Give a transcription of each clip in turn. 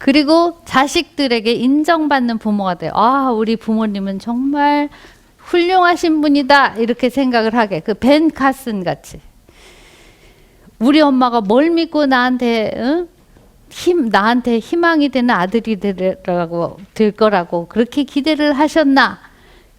그리고 자식들에게 인정받는 부모가 돼요. 아, 우리 부모님은 정말 훌륭하신 분이다. 이렇게 생각을 하게. 그 벤 카슨 같이. 우리 엄마가 뭘 믿고 나한테, 응? 힘, 나한테 희망이 되는 아들이 되라고, 될 거라고 그렇게 기대를 하셨나?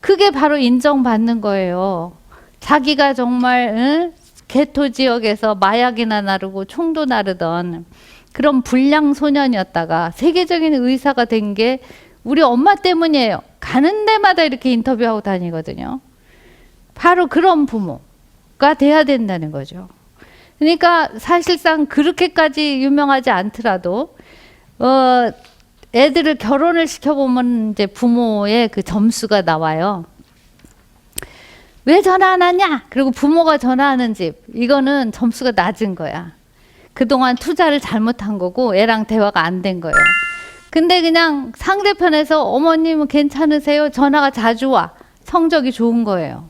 그게 바로 인정받는 거예요. 자기가 정말, 응? 개토 지역에서 마약이나 나르고 총도 나르던 그런 불량 소년이었다가 세계적인 의사가 된 게 우리 엄마 때문이에요. 가는 데마다 이렇게 인터뷰하고 다니거든요. 바로 그런 부모가 돼야 된다는 거죠. 그러니까 사실상 그렇게까지 유명하지 않더라도 어 애들을 결혼을 시켜보면 이제 부모의 그 점수가 나와요. 왜 전화 안 하냐? 그리고 부모가 전화하는 집 이거는 점수가 낮은 거야. 그동안 투자를 잘못한 거고 애랑 대화가 안 된 거예요. 근데 그냥 상대편에서 어머님은 괜찮으세요? 전화가 자주 와. 성적이 좋은 거예요.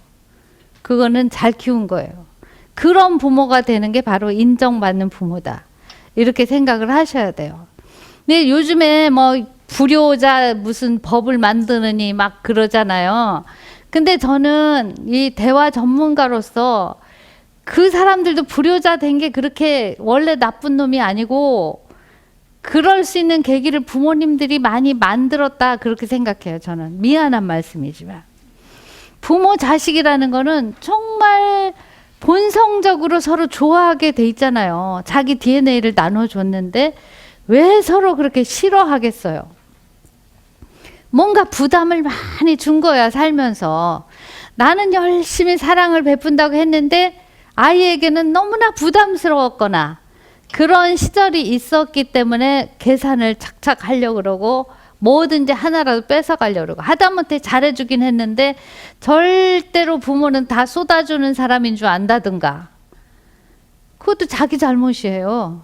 그거는 잘 키운 거예요. 그런 부모가 되는 게 바로 인정받는 부모다. 이렇게 생각을 하셔야 돼요. 근데 요즘에 뭐 불효자 무슨 법을 만드느니 막 그러잖아요. 근데 저는 이 대화 전문가로서 그 사람들도 불효자 된 게 그렇게 원래 나쁜 놈이 아니고 그럴 수 있는 계기를 부모님들이 많이 만들었다 그렇게 생각해요. 저는 미안한 말씀이지만 부모 자식이라는 거는 정말 본성적으로 서로 좋아하게 돼 있잖아요. 자기 DNA를 나눠줬는데 왜 서로 그렇게 싫어하겠어요? 뭔가 부담을 많이 준 거야, 살면서. 나는 열심히 사랑을 베푼다고 했는데 아이에게는 너무나 부담스러웠거나 그런 시절이 있었기 때문에 계산을 착착 하려고 그러고 뭐든지 하나라도 뺏어가려고 그러고 하다못해 잘해주긴 했는데 절대로 부모는 다 쏟아주는 사람인 줄 안다든가 그것도 자기 잘못이에요.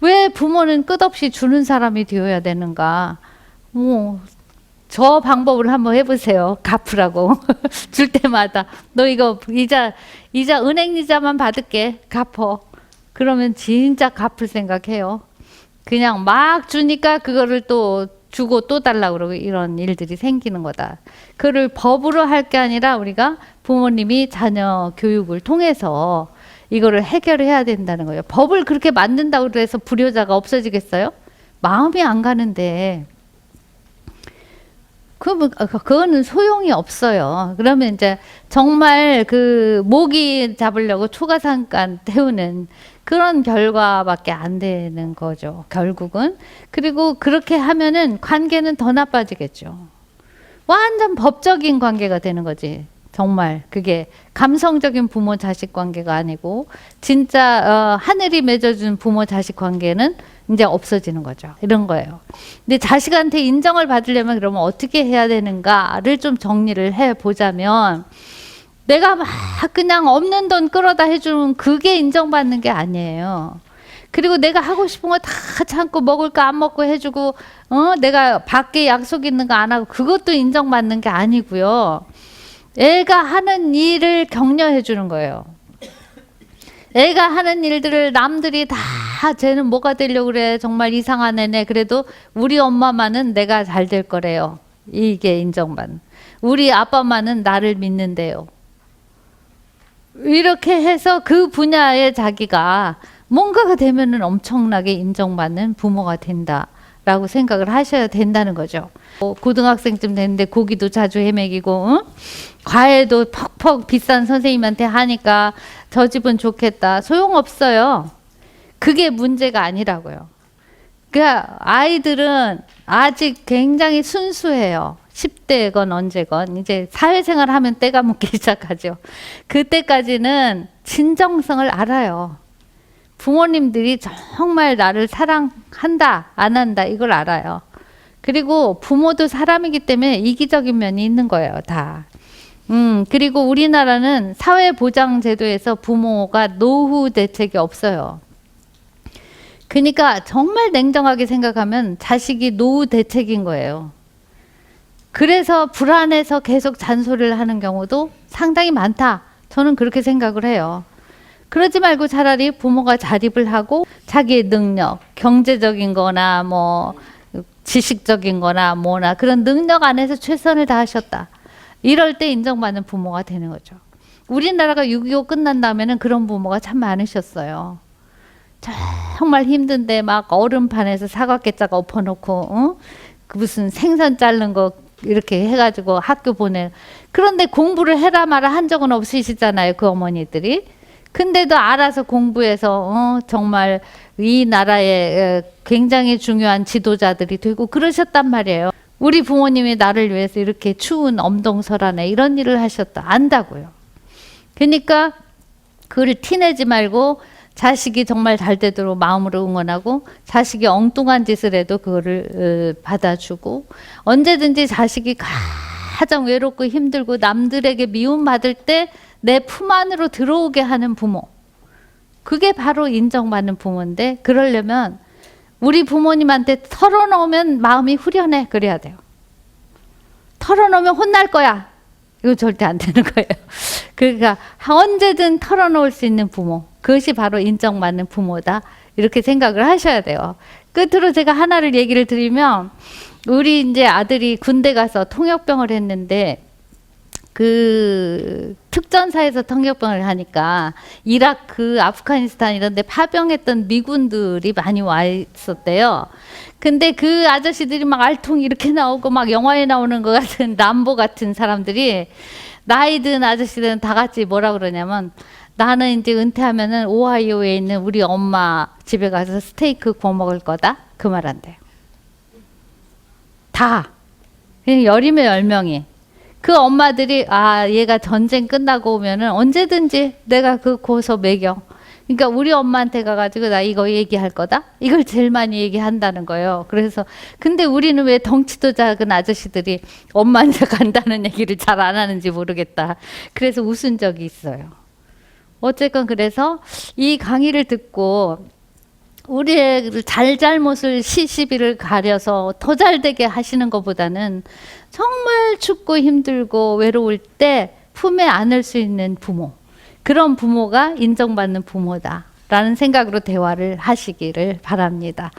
왜 부모는 끝없이 주는 사람이 되어야 되는가? 뭐, 저 방법을 한번 해보세요. 갚으라고. 줄 때마다. 너 이거 이자, 이자, 은행 이자만 받을게. 갚어. 그러면 진짜 갚을 생각해요. 그냥 막 주니까 그거를 또 주고 또 달라고 그러고 이런 일들이 생기는 거다. 그를 법으로 할 게 아니라 우리가 부모님이 자녀 교육을 통해서 이거를 해결해야 된다는 거예요. 법을 그렇게 만든다고 해서 불효자가 없어지겠어요? 마음이 안 가는데 그, 뭐, 어, 그거는 소용이 없어요. 그러면 이제 정말 그 모기 잡으려고 초가상간 태우는 그런 결과밖에 안 되는 거죠. 결국은. 그리고 그렇게 하면은 관계는 더 나빠지겠죠. 완전 법적인 관계가 되는 거지. 정말 그게 감성적인 부모 자식 관계가 아니고 진짜 어, 하늘이 맺어준 부모 자식 관계는 이제 없어지는 거죠. 이런 거예요. 근데 자식한테 인정을 받으려면 그러면 어떻게 해야 되는가를 좀 정리를 해 보자면 내가 막 그냥 없는 돈 끌어다 해주는 그게 인정받는 게 아니에요. 그리고 내가 하고 싶은 거 다 참고 먹을 거 안 먹고 해주고 어 내가 밖에 약속 있는 거 안 하고 그것도 인정받는 게 아니고요. 애가 하는 일을 격려해 주는 거예요. 애가 하는 일들을 남들이 다 쟤는 뭐가 되려고 그래 정말 이상한 애네 그래도 우리 엄마만은 내가 잘 될 거래요 이게 인정받는 우리 아빠만은 나를 믿는데요 이렇게 해서 그 분야에 자기가 뭔가가 되면은 엄청나게 인정받는 부모가 된다라고 생각을 하셔야 된다는 거죠. 뭐 고등학생쯤 됐는데 고기도 자주 헤매기고 응? 과외도 퍽퍽 비싼 선생님한테 하니까 저 집은 좋겠다. 소용없어요. 그게 문제가 아니라고요. 그러니까 아이들은 아직 굉장히 순수해요. 10대건 언제건 이제 사회생활 하면 때가 묻기 시작하죠. 그때까지는 진정성을 알아요. 부모님들이 정말 나를 사랑한다, 안 한다, 이걸 알아요. 그리고 부모도 사람이기 때문에 이기적인 면이 있는 거예요, 다. 음, 그리고 우리나라는 사회보장제도에서 부모가 노후 대책이 없어요. 그러니까 정말 냉정하게 생각하면 자식이 노후 대책인 거예요. 그래서 불안해서 계속 잔소리를 하는 경우도 상당히 많다. 저는 그렇게 생각을 해요. 그러지 말고 차라리 부모가 자립을 하고 자기의 능력, 경제적인 거나 뭐 지식적인 거나 뭐나 그런 능력 안에서 최선을 다하셨다. 이럴 때 인정받는 부모가 되는 거죠. 우리나라가 6.25 끝난 다음에는 그런 부모가 참 많으셨어요. 정말 힘든데 막 얼음판에서 사과깨짝 엎어놓고 어? 그 무슨 생선 자른 거 이렇게 해가지고 학교 보내. 그런데 공부를 해라 마라 한 적은 없으시잖아요 그 어머니들이. 근데도 알아서 공부해서 어, 정말 이 나라의 에, 굉장히 중요한 지도자들이 되고 그러셨단 말이에요. 우리 부모님이 나를 위해서 이렇게 추운 엄동설 안에 이런 일을 하셨다 안다고요. 그러니까 그걸 티내지 말고 자식이 정말 잘 되도록 마음으로 응원하고 자식이 엉뚱한 짓을 해도 그거를 어, 받아주고 언제든지 자식이 가장 외롭고 힘들고 남들에게 미움받을 때 내 품 안으로 들어오게 하는 부모 그게 바로 인정받는 부모인데 그러려면 우리 부모님한테 털어놓으면 마음이 후련해 그래야 돼요 털어놓으면 혼날 거야 이거 절대 안 되는 거예요. 그러니까 언제든 털어놓을 수 있는 부모. 그것이 바로 인정받는 부모다. 이렇게 생각을 하셔야 돼요. 끝으로 제가 하나를 얘기를 드리면 우리 이제 아들이 군대 가서 통역병을 했는데 그 특전사에서 통역병을 하니까 이라크, 아프가니스탄 이런 데 파병했던 미군들이 많이 와 있었대요. 근데 그 아저씨들이 막 알통 이렇게 나오고 막 영화에 나오는 것 같은 람보 같은 사람들이 나이 든 아저씨들은 다 같이 뭐라 그러냐면 나는 이제 은퇴하면은 오하이오에 있는 우리 엄마 집에 가서 스테이크 구워 먹을 거다. 그 말 한대요. 다. 그냥 열이면 열 명이. 그 엄마들이 아 얘가 전쟁 끝나고 오면은 언제든지 내가 그 고서 먹여. 그러니까 우리 엄마한테 가가지고 나 이거 얘기할 거다. 이걸 제일 많이 얘기한다는 거예요. 그래서 근데 우리는 왜 덩치도 작은 아저씨들이 엄마한테 간다는 얘기를 잘 안 하는지 모르겠다. 그래서 웃은 적이 있어요. 어쨌건 그래서 이 강의를 듣고 우리의 잘잘못을 시시비를 가려서 더 잘되게 하시는 것보다는 정말 춥고 힘들고 외로울 때 품에 안을 수 있는 부모 그런 부모가 인정받는 부모다라는 생각으로 대화를 하시기를 바랍니다.